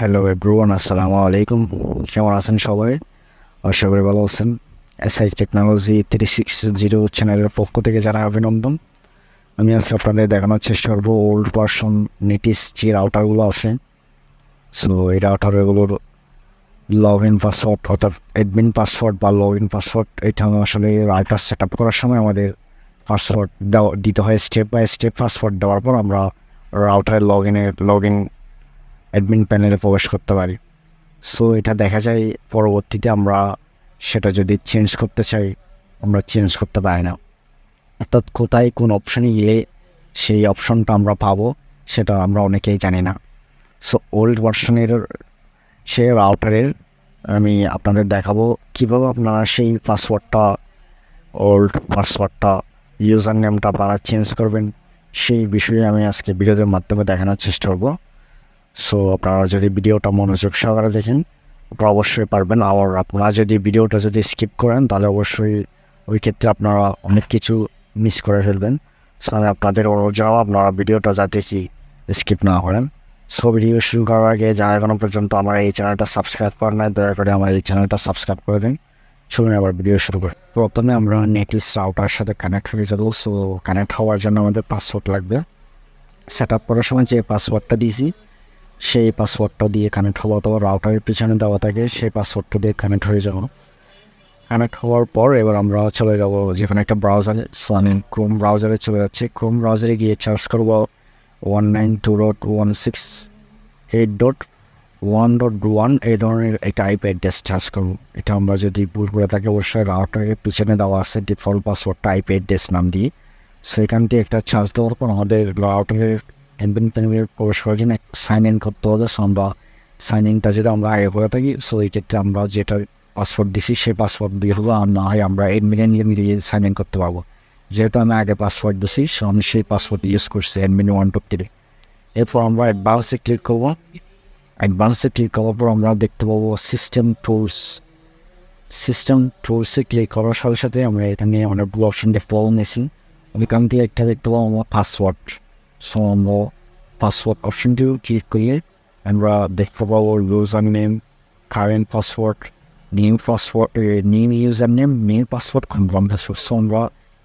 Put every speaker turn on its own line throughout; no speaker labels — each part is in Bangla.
হ্যালো এভরিওয়ান আসসালামু আলাইকুম কেমন আছেন সবাই আশা করি ভালো আছেন SI technology three six zero চ্যানেলের পক্ষ থেকে জানাই অভিনন্দন আমি আজকে আপনাদের দেখানোর চেষ্টা করব ওল্ড পার্সন নেটিস যে রাউটারগুলো আছে সো এই রাউটারগুলোর লগ ইন পাসওয়ার্ড অর্থাৎ অ্যাডমিন পাসওয়ার্ড বা লগ ইন পাসওয়ার্ড এটা আসলে রাউটার সেট আপ করার সময় আমাদের পাসওয়ার্ড দেওয়া, দিতে হয় স্টেপ বাই স্টেপ পাসওয়ার্ড দেওয়ার পর আমরা রাউটারের লগ ইনের লগ ইন অ্যাডমিন প্যানেলে প্রবেশ করতে পারি। সো এটা দেখা যায় পরবর্তীতে আমরা সেটা যদি চেঞ্জ করতে চাই, আমরা চেঞ্জ করতে পারি না। অর্থাৎ কোথায় কোন অপশানে গিয়ে সেই অপশনটা আমরা পাবো, সেটা আমরা অনেকেই জানি না। সো ওল্ড ভার্সনের সেই রাউটারের আমি আপনাদের দেখাবো কীভাবে আপনারা সেই পাসওয়ার্ডটা ওল্ড পাসওয়ার্ডটা ইউজার নেমটা আপনারা চেঞ্জ করবেন, সেই বিষয়ে আমি আজকে ভিডিওদের মাধ্যমে দেখানোর চেষ্টা করব। সো আপনারা যদি ভিডিওটা মনোযোগ সহকারে দেখেন, আপনারা অবশ্যই পারবেন। আর আপনারা যদি ভিডিওটা যদি স্কিপ করেন, তাহলে অবশ্যই ওই ক্ষেত্রে আপনারা অনেক কিছু মিস করে ফেলবেন। সো আমি আপনাদের অনুযায়ী আপনারা ভিডিওটা যাতে কি স্কিপ না করেন। সো ভিডিও শুরু করার আগে যারা এখনও পর্যন্ত আমার এই চ্যানেলটা সাবস্ক্রাইব করেন নাই, দয়া করে আমার এই চ্যানেলটা সাবস্ক্রাইব করে দিন। শুনুন আবার ভিডিও শুরু করি। প্রথমে আমরা নেটলিস রাউটার সাথে কানেক্ট হয়ে যাব। সো কানেক্ট হওয়ার জন্য আমাদের পাসওয়ার্ড লাগবে। সেট আপ করার সময় যে পাসওয়ার্ডটা দিয়েছি সেই পাসওয়ার্ডটা দিয়ে কানেক্ট হওয়া অথবা রাউটারের পিছনে দেওয়া থাকে, সেই পাসওয়ার্ডটা দিয়ে কানেক্ট হয়ে যাব। কানেক্ট হওয়ার পর এবার আমরা চলে যাব যেখানে একটা ব্রাউজারে সো আমি ক্রোম ব্রাউজারে চলে যাচ্ছি। ক্রোম ব্রাউজারে গিয়ে চার্জ করব one nine two dot one six eight dot one dot one এই ধরনের একটা আইপি অ্যাড্রেস চার্জ করব। এটা আমরা যদি ভুল করে থাকি, অবশ্যই রাউটারের পিছনে দেওয়া আছে ডিফল্ট পাসওয়ার্ডটা আইপি অ্যাড্রেস নাম দিয়ে। সেখান থেকে একটা চার্জ দেওয়ার পর আমাদের রাউটারের অ্যাডমিন প্যানেলের প্রবেশ করার জন্য সাইন ইন করতে হবে সো আমরা সাইন ইনটা যদি আমরা আগে করে থাকি সো এই ক্ষেত্রে আমরা যেটা পাসওয়ার্ড দিছি, সেই পাসওয়ার্ড দিয়ে হলো আর না হয় আমরা অ্যাডমিনে নিয়ে নিজে সাইন ইন করতে পারব। যেহেতু আমি আগে পাসওয়ার্ড দিছি সো আমি সেই পাসওয়ার্ড ইউজ করছি অ্যাডমিন ওয়ান টু থ্রি এরপর আমরা অ্যাডভান্সে ক্লিক করব। অ্যাডভান্সে ক্লিক করার পর আমরা দেখতে পাবো সিস্টেম টুলস সিস্টেম টুলসে ক্লিক করার সাথে সাথে আমরা এখানে অনেকগুলো অপশন দেখতে পাবো মেশিন ওইখান থেকে একটা দেখতে পাবো আমার পাসওয়ার্ড সো আমরা পাসওয়ার্ড অপশনটিও ক্লিক করিয়ে আমরা দেখতে পাবো user name current password new password new user name new password confirm password so আমরা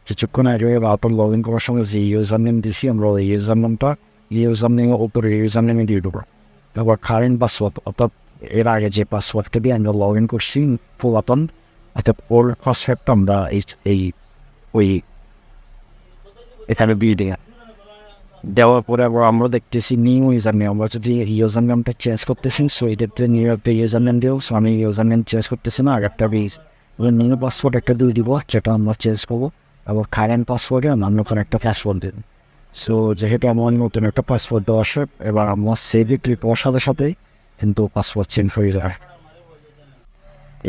কিছুক্ষণ আগে রাউটার লগ ইন করার সময় যে ইউজার নেম দিছি, আমরা ওই ইউজার নেমটা ইউজার নেমের উপরে ইউজার নেমে দিয়ে দেবো। তারপর কারেন্ট পাসওয়ার্ড অর্থাৎ এর আগে যে পাসওয়ার্ডটা দিয়ে আমরা লগ ইন করছি, পুরাতন, অর্থাৎ ওর পাসওয়ার্ডটা আমরা এই এই, ওই, এখানে দিয়ে দিই দেওয়ার পরে আবার আমরা দেখতেছি নিউ ইউজার নেম আমরা যদি ইউজার নেমটা চেঞ্জ করতেছি সো এই ক্ষেত্রে নিউ একটা ইউজার নেম দিও। সো আমি ইউজার নেম চেঞ্জ করতেছি না আর একটা বিজ নিউ পাসওয়ার্ড একটা দিয়ে দিব, যেটা আমরা চেঞ্জ করব। এবং কারেন্ট পাসওয়ার্ডে আমরা নতুন একটা পাসওয়ার্ড দিন। সো যেহেতু আমার নতুন একটা পাসওয়ার্ড দেওয়া আসে এবার আমার সেভে ক্লিক করার সাথে সাথেই কিন্তু পাসওয়ার্ড চেঞ্জ হয়ে যায়।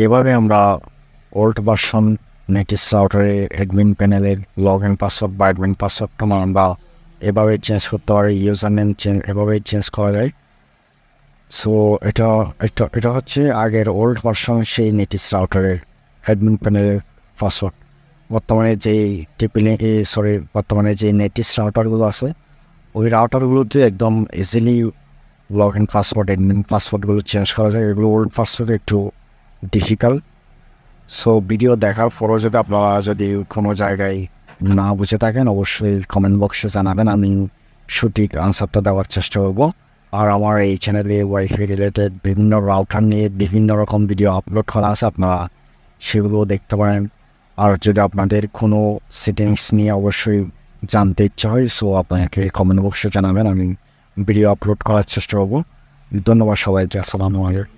এভাবে আমরা ওল্ড ভার্সন নেটিস রাউটারের অ্যাডমিন প্যানেলের লগ ইন পাসওয়ার্ড বা অ্যাডমিন পাসওয়ার্ডটা আমরা এভাবে চেঞ্জ করতে পারি ইউজার নেম চেঞ্জ এভাবেই চেঞ্জ করা যায়। সো এটা এটা এটা হচ্ছে আগের ওল্ড ভার্সন সেই নেটিস রাউটারের অ্যাডমিন প্যানেলের পাসওয়ার্ড বর্তমানে যে টিপিলে সরি বর্তমানে যে নেটিস রাউটারগুলো আছে, ওই রাউটারগুলোতে একদম easily log in password admin পাসওয়ার্ডগুলো change করা যায়। এগুলো ওল্ড পাসওয়ার্ড একটু ডিফিকাল্ট সো ভিডিও দেখার পরও যদি আপনারা যদি কোনো জায়গায় না বুঝে থাকেন, অবশ্যই কমেন্ট বক্সে জানাবেন, আমি সঠিক আনসারটা দেওয়ার চেষ্টা করব। আর আমার এই চ্যানেলে ওয়াইফাই রিলেটেড বিভিন্ন রাউটার নিয়ে বিভিন্ন রকম ভিডিও আপলোড করা আছে, আপনারা সেগুলো দেখতে পারেন। আর যদি আপনাদের কোনো সেটিংস নিয়ে অবশ্যই জানতে ইচ্ছা হয় সো আপনাকে কমেন্ট বক্সে জানাবেন, আমি ভিডিও আপলোড করার চেষ্টা করব। ধন্যবাদ সবাইকে, আসসালামু আলাইকুম।